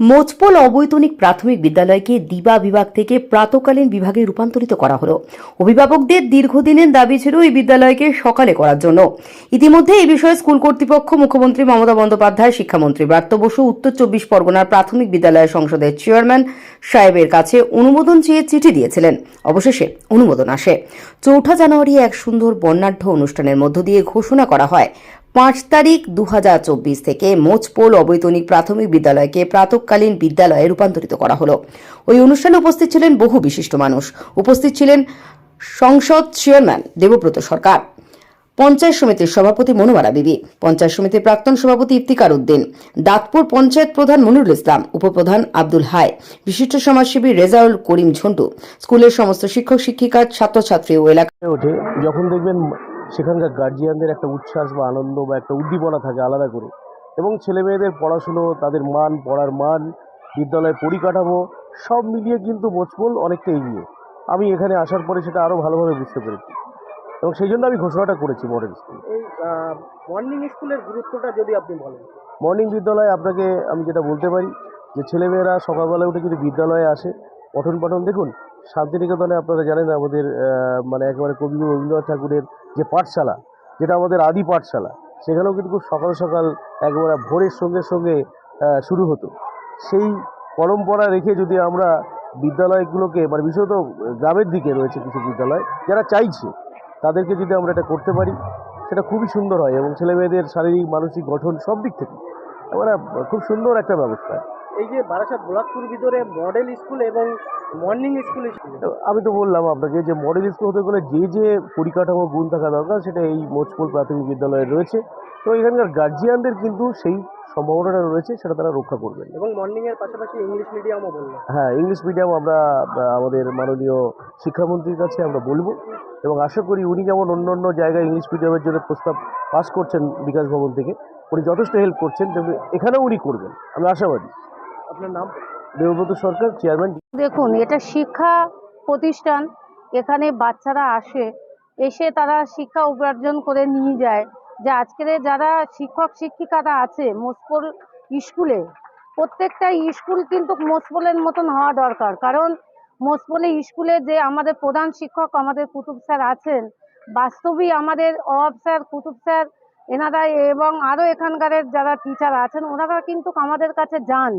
মোচপোল অবৈতনিক প্রাথমিক বিদ্যালয়কে দিবা বিভাগ থেকে প্রাতকালীন বিভাগে রূপান্তরিত করা হলো। অভিভাবকদের দীর্ঘদিনের দাবি ছিল এই বিদ্যালয়কে সকালে করার জন্য। ইতিমধ্যে এই বিষয়ে স্কুল কর্তৃপক্ষ, মুখ্যমন্ত্রী মমতা বন্দ্যোপাধ্যায়, শিক্ষামন্ত্রী ব্রাত্য বসু, উত্তর চব্বিশ পরগনার প্রাথমিক বিদ্যালয় সংসদের চেয়ারম্যান সাহেবের কাছে অনুমোদন চেয়ে চিঠি দিয়েছিলেন। অবশেষে অনুমোদন আসে। চৌঠা জানুয়ারি এক সুন্দর বর্ণাঢ্য অনুষ্ঠানের মধ্য দিয়ে ঘোষণা করা হয় পাঁচ তারিখ দু হাজার চব্বিশ থেকে মোচপোল অবৈতনিক প্রাথমিক বিদ্যালয়কে প্রাতকালীন বিদ্যালয়ে রূপান্তরিত করা হলো। ওই অনুষ্ঠানে উপস্থিত ছিলেন বহু বিশিষ্ট মানুষ। উপস্থিত ছিলেন সংসদ চেয়ারম্যান দেবব্রত সরকার, পঞ্চায়েত সমিতির সভাপতি মনোয়ারা বিবি পঞ্চায়েত সমিতির প্রাক্তন সভাপতি ইফতিকার উদ্দিন, দাঁতপুর পঞ্চায়েত প্রধান মনিরুল ইসলাম, উপপ্রধান আব্দুল হাই, বিশিষ্ট সমাজসেবী রেজাউল করিম ঝন্টু, স্কুলের সমস্ত শিক্ষক, শিক্ষিকা, ছাত্রছাত্রী ও এলাকায় ওঠে যখন দেখবেন সেখানকার গার্জিয়ানদের একটা উচ্ছ্বাস বা আনন্দ বা একটা উদ্দীপনা থাকে আলাদা করে। এবং ছেলেমেয়েদের পড়াশুনো তাদের মান পড়ার মান বিদ্যালয়ের পরিকাঠামো সব মিলিয়ে কিন্তু মোচপোল অনেকটা এগিয়ে। আমি এখানে আসার পরে সেটা আরও ভালোভাবে বুঝতে পেরেছি। এবং সেই জন্য আমি ঘোষণাটা করেছি মডেল স্কুল এই মর্নিং স্কুলের গুরুত্বটা যদি আপনি বলেন। মর্নিং বিদ্যালয়ে আপনাকে আমি যেটা বলতে পারি যে ছেলেমেয়েরা সকালবেলা উঠে যদি বিদ্যালয়ে আসে। পঠন পাঠন দেখুন, শান্তিনিকেতনে আপনারা জানেন আমাদের মানে একেবারে কবিগুরু রবীন্দ্রনাথ ঠাকুরের যে পাঠশালা, যেটা আমাদের আদি পাঠশালা, সেখানেও কিন্তু খুব সকাল সকাল একেবারে ভোরের সঙ্গে সঙ্গে শুরু হতো। সেই পরম্পরা রেখে যদি আমরা বিদ্যালয়গুলোকে মানে বিশেষত গ্রামের দিকে রয়েছে কিছু বিদ্যালয়, যারা চাইছে, তাদেরকে যদি আমরা এটা করতে পারি, সেটা খুবই সুন্দর হয় এবং ছেলেমেয়েদের শারীরিক, মানসিক গঠন সব দিক থেকে এবারে খুব সুন্দর একটা ব্যবস্থা। এই যে বারাসাত গোলাপপুর ভিতরে মডেল স্কুল এবং মর্নিং স্কুল আমি তো বললাম আপনাকে যে মডেল স্কুল হতে গেলে যে যে পরিকাঠামো গুণ থাকা দরকার সেটা এই মোজপুর প্রাথমিক বিদ্যালয়ে রয়েছে। তো এখানকার গার্জিয়ানদের কিন্তু সেই সম্ভাবনাটা রয়েছে সেটা তারা রক্ষা করবেন। এবং মর্নিং এর পাশাপাশি ইংলিশ মিডিয়ামও বললেন হ্যাঁ ইংলিশ মিডিয়াম আমরা আমাদের মাননীয় শিক্ষামন্ত্রীর কাছে আমরা বলব। এবং আশা করি উনি যেমন অন্য অন্য জায়গায় ইংলিশ মিডিয়ামের জন্য প্রস্তাব পাস করছেন বিকাশ ভবন থেকে উনি যথেষ্ট হেল্প করছেন তেমনি এখানেও উনি করবেন। আমি আশাবাদী। সরকার চেয়ারম্যান দেখুন, এটা শিক্ষা প্রতিষ্ঠান। এখানে বাচ্চারা আসে, এসে তারা শিক্ষা উপার্জন করে নিয়ে যায়। যে আজকের যারা শিক্ষক, শিক্ষিকারা আছে মোসপোল স্কুলে, প্রত্যেকটা স্কুল কিন্তু মোসপোলের মতন হওয়া দরকার। কারণ মোসপোলে স্কুলে যে আমাদের প্রধান শিক্ষক আমাদের কুতুব স্যার আছেন, বাস্তবেই আমাদের অফ স্যার, কুতুব স্যার, এনারা এবং আরও এখানকার যারা টিচার আছেন, ওনারা কিন্তু আমাদের কাছে যান।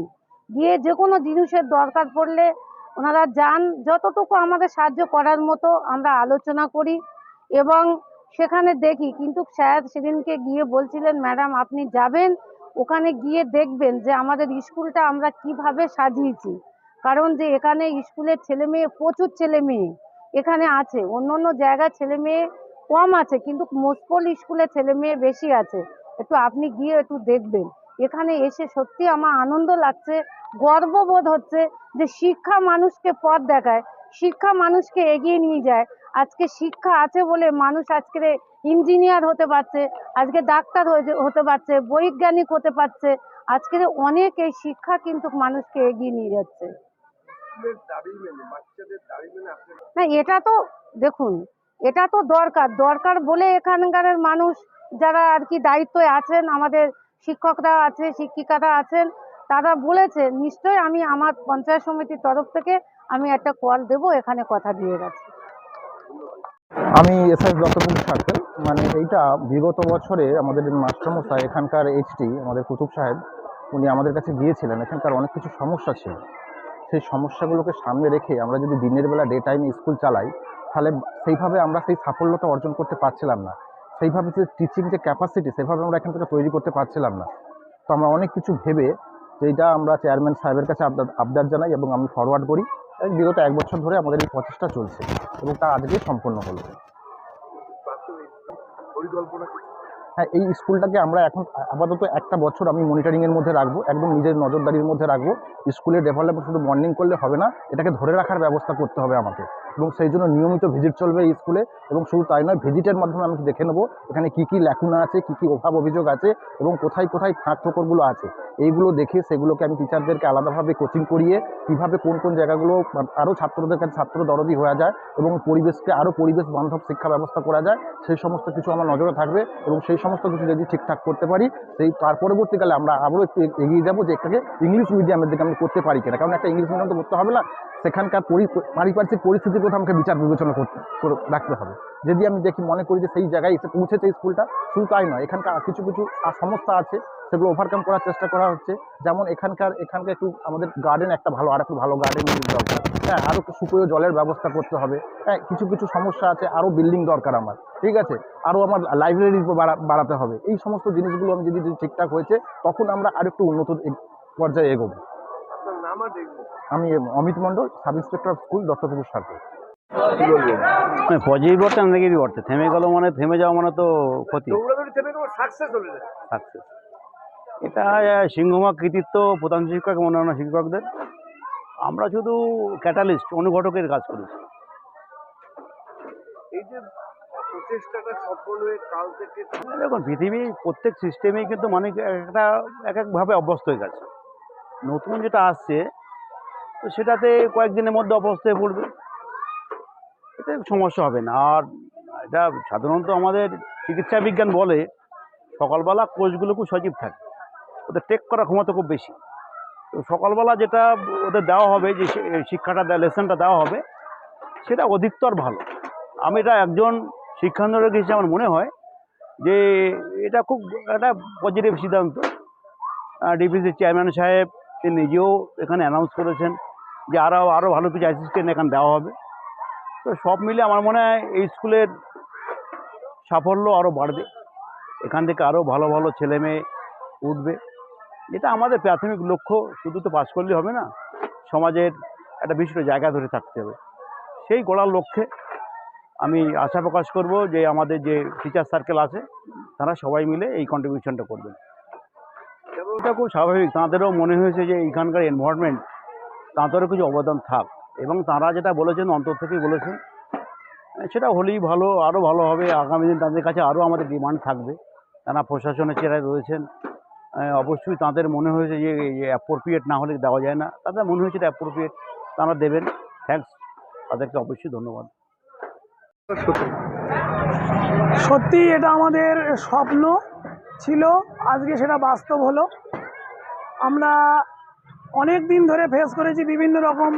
গিয়ে যে কোনো জিনিসের দরকার পড়লে ওনারা যান, যতটুকু আমাদের সাহায্য করার মতো আমরা আলোচনা করি এবং সেখানে দেখি। কিন্তু স্যার সেদিনকে গিয়ে বলছিলেন, ম্যাডাম, আপনি যাবেন, ওখানে গিয়ে দেখবেন যে আমাদের স্কুলটা আমরা কীভাবে সাজিয়েছি। কারণ যে এখানে স্কুলের ছেলে মেয়ে, প্রচুর ছেলে মেয়ে এখানে আছে। অন্য অন্য জায়গায় ছেলে মেয়ে কম আছে, কিন্তু মোসপোল স্কুলে ছেলে মেয়ে বেশি আছে। একটু আপনি গিয়ে একটু দেখবেন। এখানে এসে সত্যি আমার আনন্দ লাগছে। গর্ববোধ হচ্ছে যে শিক্ষা মানুষকে পথ দেখায় শিক্ষা মানুষকে এগিয়ে নিয়ে যায়। আজকে শিক্ষা আছে বলে মানুষ আজকে ইঞ্জিনিয়ার হতে পারছে আজকে ডাক্তার হতে পারছে বৈজ্ঞানিক হতে পারছে আজকের অনেক এই শিক্ষা কিন্তু মানুষকে এগিয়ে নিয়ে যাচ্ছে। না এটা তো দেখুন এটা তো দরকার দরকার বলে এখানকার মানুষ যারা আর কি দায়িত্বে আছেন আমাদের শিক্ষকরা আছে শিক্ষিকারা আছেন তারা বলেছে, নিশ্চয়ই আমি আমার পঞ্চায়েত সমিতির তরফ থেকে আমি একটা কল দেব, এখানে কথা দিয়ে গেছে। আমি এস এসআই দত্তপুর সার্কেল মানে এইটা বিগত বছরে আমাদের মাস্টারমশাই, এখানকার এইচটি আমাদের কুতুব সাহেব, উনি আমাদের কাছে গিয়েছিলেন। এখানকার অনেক কিছু সমস্যা ছিল। সেই সমস্যাগুলোকে সামনে রেখে আমরা যদি দিনের বেলা ডে টাইমে স্কুল চালাই, তাহলে সেইভাবে আমরা সেই সাফল্যতা অর্জন করতে পারছিলাম না। সেইভাবে যে টিচিং যে ক্যাপাসিটি সেভাবে আমরা এখান থেকে তৈরি করতে পারছিলাম না। তো আমরা অনেক কিছু ভেবে যেটা আমরা চেয়ারম্যান সাহেবের কাছে আবদার আবদার জানাই এবং আমি ফরওয়ার্ড করি। বিগত এক বছর ধরে আমাদের এই প্রচেষ্টা চলছে এবং তা আজকে সম্পন্ন হলো। হ্যাঁ এই স্কুলটাকে আমরা এখন আপাতত একটা বছর আমি মনিটরিংয়ের মধ্যে রাখব, একদম নিজের নজরদারির মধ্যে রাখব। স্কুলের ডেভেলপমেন্ট শুধু মর্নিং করলে হবে না, এটাকে ধরে রাখার ব্যবস্থা করতে হবে আমাকে। এবং সেই জন্য নিয়মিত ভিজিট চলবে এই স্কুলে এবং শুধু তাই নয় ভিজিটের মাধ্যমে আমি দেখে নেব এখানে কী কী ল্যাকুনা আছে, কী কী অভাব অভিযোগ আছে এবং কোথায় কোথায় ফাঁক ফোকরগুলো আছে। এইগুলো দেখে সেগুলোকে আমি টিচারদেরকে আলাদাভাবে কোচিং করিয়ে কীভাবে কোন কোন জায়গাগুলো আরও ছাত্রদের কাছে ছাত্র দরদি হয়ে যায় এবং পরিবেশকে আরও পরিবেশ বান্ধব শিক্ষা ব্যবস্থা করা যায়, সেই সমস্ত কিছু আমার নজরে থাকবে এবং সেই সমস্ত কিছু যদি ঠিকঠাক করতে পারি, সেই তার পরবর্তীকালে আমরা আবারও একটু এগিয়ে যাব যে এটাকে ইংলিশ মিডিয়ামের দিকে আমি করতে পারি কিনা। কারণ একটা ইংলিশ মিডিয়াম তো করতে হবে না, সেখানকার পরি- পারিপার্শ্বিক পরিস্থিতির কথা আমাকে বিচার বিবেচনা করতে করে রাখতে হবে। যদি আমি দেখি, মনে করি যে সেই জায়গায় এসে পৌঁছেছে স্কুলটা, শুধু তাই নয়, এখানকার কিছু কিছু সমস্যা আছে, সেগুলো ওভারকাম করার চেষ্টা করা হচ্ছে। যেমন এখানকার এখানকার একটু আমাদের গার্ডেন একটা ভালো, আর একটু ভালো গার্ডেন দরকার হ্যাঁ আরও সুপেয় জলের ব্যবস্থা করতে হবে। হ্যাঁ কিছু কিছু সমস্যা আছে আরও বিল্ডিং দরকার আমার, ঠিক আছে? আরও আমার লাইব্রেরি বাড়াতে হবে। এই সমস্ত জিনিসগুলো আমি যদি ঠিকঠাক হয়েছে, তখন আমরা আর একটু উন্নত পর্যায়ে এগোবো আপনার নাম আর দেখব আমি Amit Mondal sub inspector of school Duttapukur circle. মানে পজিটিভ অর্থে অর্থে থেমে গেল মানে থেমে যাওয়া মানে তো ক্ষতি। সাকসেস এটা। সিংহমা কৃতিত্ব প্রধান শিক্ষক অন্যান্য শিক্ষকদের। আমরা শুধু ক্যাটালিস্ট অনুঘটকের কাজ করেছি। এই যে প্রচেষ্টাটা সফল হয়ে কাল থেকে দেখুন পৃথিবী প্রত্যেক সিস্টেমেই কিন্তু মানে একটা এক একভাবে অভ্যস্ত হয়ে গেছে। নতুন যেটা আসছে, তো সেটাতে কয়েকদিনের মধ্যে হয়ে পড়বে। এতে সমস্যা হবে না। আর এটা সাধারণত আমাদের চিকিৎসা বিজ্ঞান বলে, সকালবেলা কোষগুলো খুব সজীব থাকে। ওদের টেক করার ক্ষমতা খুব বেশি। তো সকালবেলা যেটা ওদের দেওয়া হবে, যে শিক্ষাটা লেসনটা দেওয়া হবে, সেটা অধিকতর ভালো। আমি এটা একজন শিক্ষাঙ্গনের হিসেবে আমার মনে হয় যে, এটা খুব একটা পজিটিভ সিদ্ধান্ত। ডিপিসির চেয়ারম্যান সাহেব তিনি নিজেও এখানে অ্যানাউন্স করেছেন যে আরও আরও ভালো কিছু অ্যাসিস্ট্যান্ট এখানে দেওয়া হবে। তো সব মিলে আমার মনে হয় এই স্কুলের সাফল্য আরও বাড়বে। এখান থেকে আরও ভালো ভালো ছেলে মেয়ে উঠবে। এটা আমাদের প্রাথমিক লক্ষ্য, শুধু তো পাশ করলে হবে না, সমাজের একটা বিশিষ্ট জায়গা ধরে থাকতে হবে। সেই গড়ার লক্ষ্যে আমি আশা প্রকাশ করব যে আমাদের যে টিচার সার্কেল আছে, তারা সবাই মিলে এই কন্ট্রিবিউশনটা করবেন। এটা খুব স্বাভাবিক। তাঁদেরও মনে হয়েছে যে এইখানকার এনভায়রনমেন্ট তাঁদেরও কিছু অবদান থাক। এবং তারা যেটা বলেছেন, অন্তর থেকেই বলেছেন, সেটা হলেই ভালো, আরও ভালো হবে। আগামী দিন তাদের কাছে আরও আমাদের ডিমান্ড থাকবে। তারা প্রশাসনের চেয়ারে রয়েছেন। অবশ্যই তাদের মনে হয়েছে যে অ্যাপ্রোপ্রিয়েট না হলে দেওয়া যায় না। তাদের মনে হয়েছে এটা অ্যাপ্রোপ্রিয়েট তারা দেবেন। থ্যাঙ্কস তাদেরকে অবশ্যই ধন্যবাদ। সত্যি এটা আমাদের স্বপ্ন ছিল। আজকে সেটা বাস্তব হলো। আমরা অনেক দিন ধরে ফেস করেছি বিভিন্ন রকম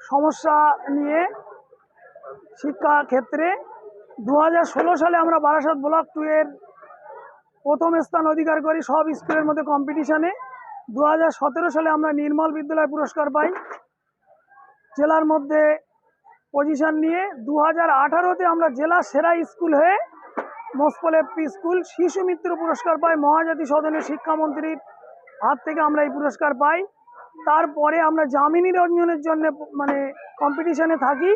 সমস্যা নিয়ে শিক্ষা ক্ষেত্রে। দু হাজার ষোলো সালে আমরা বারাসাত ব্লক টু এর প্রথম স্থান অধিকার করি সব স্কুলের মধ্যে কম্পিটিশানে দু হাজার সতেরো সালে আমরা নির্মল বিদ্যালয় পুরস্কার পাই। জেলার মধ্যে পজিশন নিয়ে দু হাজার আঠারোতে আমরা জেলা সেরা স্কুল হয়ে মোসপল এফপি স্কুল শিশু মিত্র পুরস্কার পাই মহাজাতি সদনের শিক্ষামন্ত্রীর হাত থেকে আমরা এই পুরস্কার পাই। তারপরে আমরা যামিনী রঞ্জনের জন্য মানে কম্পিটিশনে থাকি।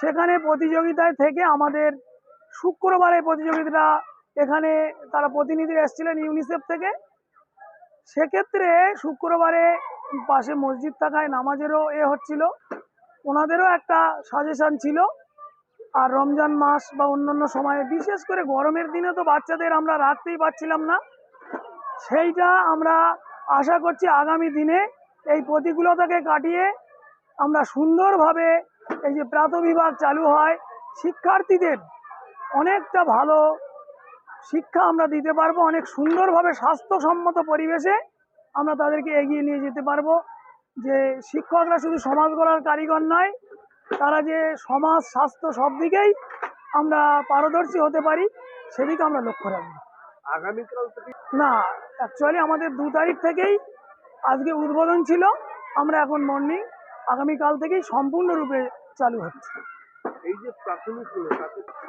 সেখানে প্রতিযোগিতায় থেকে আমাদের শুক্রবারে প্রতিযোগিতাটা এখানে তারা প্রতিনিধিরা এসেছিলেন ইউনিসেফ থেকে। সেক্ষেত্রে শুক্রবারে পাশে মসজিদ থাকায় নামাজেরও এ হচ্ছিল। ওনাদেরও একটা সাজেশন ছিল। আর রমজান মাস বা অন্যান্য সময়ে বিশেষ করে গরমের দিনে তো বাচ্চাদের আমরা রাখতেই পারছিলাম না। সেইটা আমরা আশা করছি আগামী দিনে এই প্রতিকূলতাকে কাটিয়ে আমরা সুন্দরভাবে এই যে প্রাতবিভাগ চালু হয়, শিক্ষার্থীদের অনেকটা ভালো শিক্ষা আমরা দিতে পারব, অনেক সুন্দরভাবে স্বাস্থ্যসম্মত পরিবেশে আমরা তাদেরকে এগিয়ে নিয়ে যেতে পারব। যে শিক্ষকরা শুধু সমাজ গড়ার কারিগর নয়, তারা যে সমাজ, স্বাস্থ্য সব দিকেই আমরা পারদর্শী হতে পারি, সেদিকে আমরা লক্ষ্য রাখব। আগামীকাল থেকে না অ্যাকচুয়ালি আমাদের দু তারিখ থেকেই আজকে উদ্বোধন ছিল। আমরা এখন মর্নিং আগামীকাল থেকেই সম্পূর্ণরূপে চালু হচ্ছে। এই যে প্রাথমিক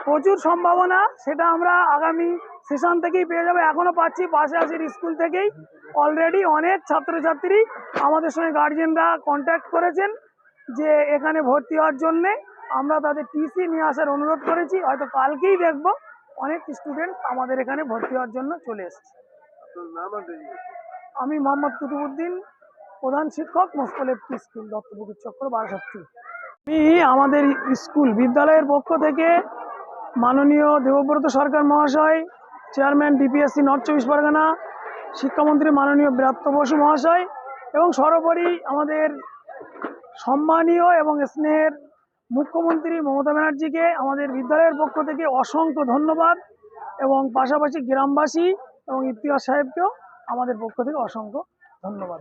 প্রচুর সম্ভাবনা সেটা আমরা আগামী সেশন থেকেই পেয়ে যাব। এখনও পাচ্ছি পাশাপাশির স্কুল থেকেই। অলরেডি অনেক ছাত্রছাত্রী আমাদের সঙ্গে গার্জিয়ানরা কন্ট্যাক্ট করেছেন যে এখানে ভর্তি হওয়ার জন্যে। আমরা তাদের টিসি নিয়ে আসার অনুরোধ করেছি হয়তো কালকেই দেখব। অনেক স্টুডেন্ট আমাদের এখানে ভর্তি হওয়ার জন্য চলে এসেছে। আমি মোহাম্মদ কুতুবুদ্দিন প্রধান শিক্ষক মোস্কল এফপি স্কুল দত্তপুকুর চক্র বারাসত্তর আমি আমাদের স্কুল বিদ্যালয়ের পক্ষ থেকে মাননীয় দেবব্রত সরকার মহাশয় চেয়ারম্যান ডিপিএসসি নর্থ চব্বিশ পরগনা শিক্ষামন্ত্রী মাননীয় ব্রাত্য বসু মহাশয় এবং সর্বোপরি আমাদের সম্মানীয় এবং স্নেহের মুখ্যমন্ত্রী মমতা ব্যানার্জিকে আমাদের বিদ্যালয়ের পক্ষ থেকে অসংখ্য ধন্যবাদ এবং পাশাপাশি গ্রামবাসী এবং ইতিহাস সাহেবকেও আমাদের পক্ষ থেকে অসংখ্য ধন্যবাদ।